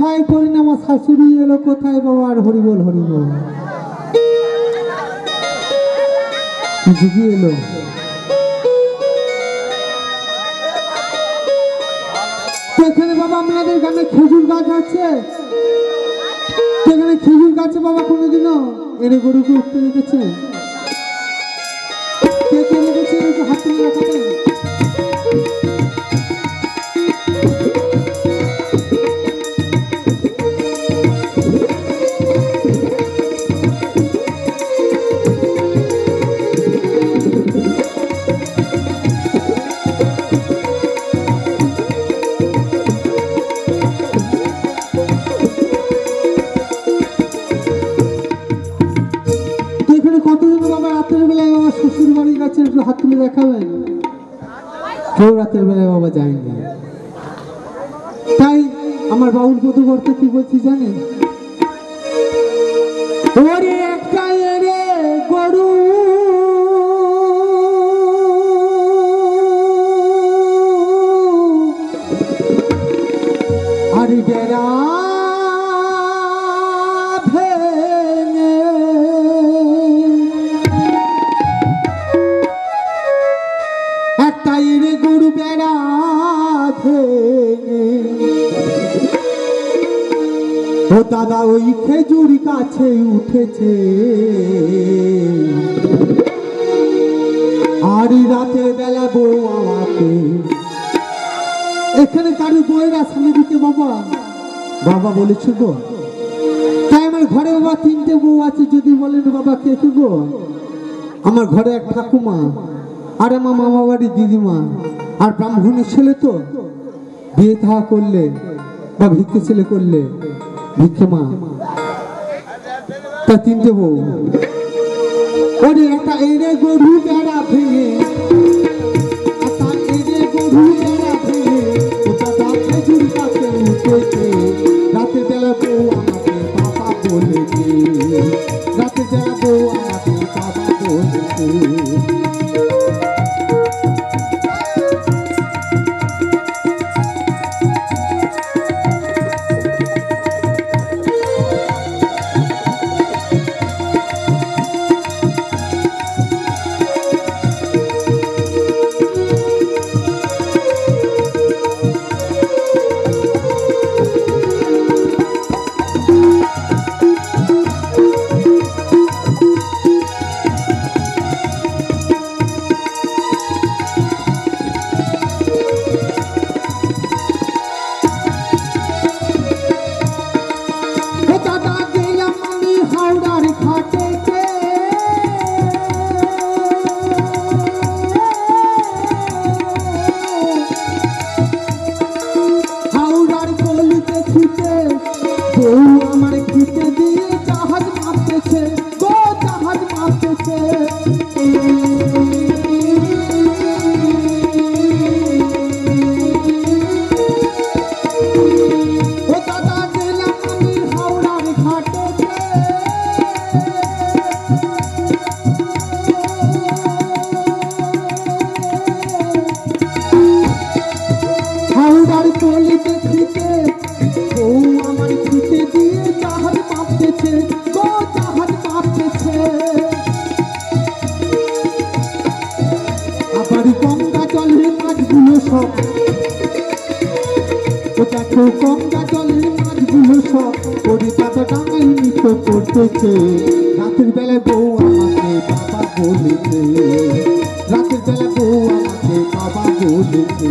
কোথায় করি না, আমার শাশুড়ি এলো কোথায় বাবা? আর হরিবল হরিবল। এলো। এখানে বাবা আপনাদের গ্রামে খেজুর গাছ আছে? তো এখানে খেজুর গাছে বাবা কোনোদিনও এনে গরুকে উঠতে দেখেছে কে কে একটু হাত তুলে দেখাবেন। রাতের বেলায় বাবা শ্বশুর বাড়ির কাছে একটু হাত তুলে দেখাবেন কেউ রাতের বেলায় বাবা যায়নি। তাই আমার বাউল বধু করতে কি বলছি জানেন? ওরে দাদা ওই খেজুর কাছে উঠেছে। আর রাতের বেলা বউ আমাকে এখানে কারও বইয়ের আসামি দিতে বাবা। বাবা বলেছে গো। তাই আমার ঘরে বাবা তিনটে বউ আছে, যদি বলেন বাবা কে কে গো? আমার ঘরে এক ঠাকুমা, আর আমার মামা বাড়ির দিদিমা, আর ব্রাহ্মণের ছেলে তো। বিয়ে থাকা করলে বা ভিক্ষে ছেলে করলে ভিক্ষে মা তা তিনটে বউ। ওরে একটা এরে গরু বেড়া ভেঙে গলিতে খিতে বউ আমার খিতে দিয়ে জাহাজ মারতেছে গো জাহাজ মারতেছে আবার গঙ্গা জলের মাছগুলো সব, ও দেখো গঙ্গা জলের মাছগুলো সব পরিপাতা ডাঙাই নৃত্য করতেছে। রাতের বেলায় বউ আমাকে বাবা বলেছে, রাতের বেলায় বউ আমাকে বাবা বলেছে।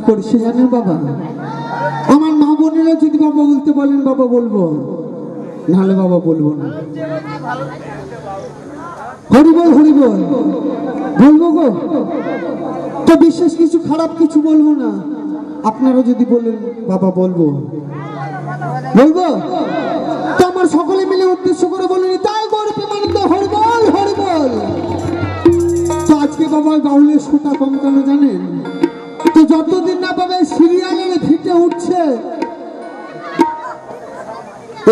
কি করেছে জানেন বাবা? আমার মা বোনেরা যদি বাবা বলতে বলেন, বাবা বলব। নাহলে বাবা বলব না। হরিবল হরিবল। বলব গো। তো বিশেষ কিছু খারাপ কিছু বলব না। আপনারা যদি বলেন, বাবা বলব। বলব? তো আমার সকলে মিলে উদ্দেশ্য করে বলেনি তাই গরিব বিমানিত হরিবল হরিবল। তো আজকে বাবা গাউলের শোটা কম কেন জানেন? তো যতদিন না পাবে সিরিয়ালের ভিটে উঠছে,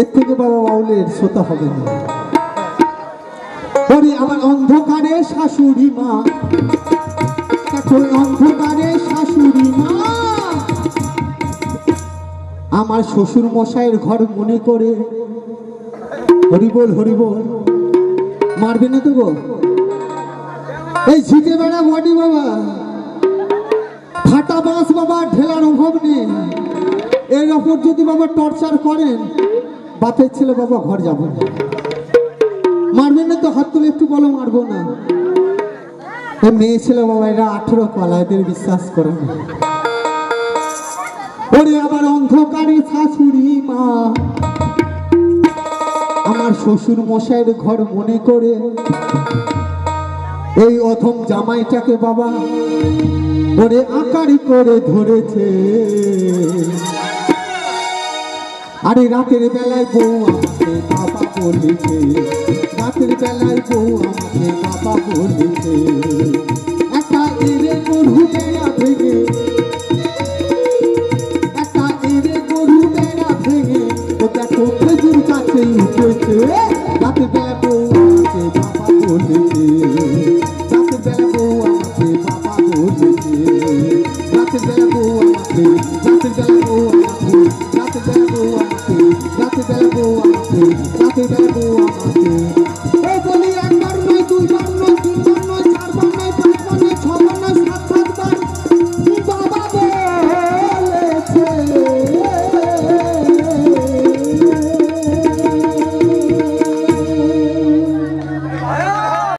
এর থেকে বাবা বাউলের শ্রোতা হবে না। ওরে আমার অন্ধকারে শাশুড়ি মা। এখন অন্ধকারে শাশুড়ি মা। আমার শ্বশুর মশাইয়ের ঘর মনে করে, হরিবল হরিবল, মারবে না তো গো? এই ঝিটে বেড়া বডি বাবা। ফাটা বাঁশ বাবা, ঢেলার অভাব নেই। এর ওপর যদি বাবা টর্চার করেন, বাপের ছেলে বাবা ঘর যাব না। মারবেন না তো, হাত তুলে একটু বলো, মারবো না। মেয়ে ছেলে বাবা, এরা আঠেরো কলা এদের বিশ্বাস করে না। ওরে আবার অন্ধকারে শাশুড়ি মা। আমার শ্বশুর মশাইয়ের ঘর মনে করে, এই অথম জামাইটাকে বাবা ওরে আকারি করে ধরেছে। আরে রাতের বেলায় বউ আমাকে বাবা বলেছে, রাতের বেলায় বউ আমাকে বাবা বলেছে। একটা এলে বেড়া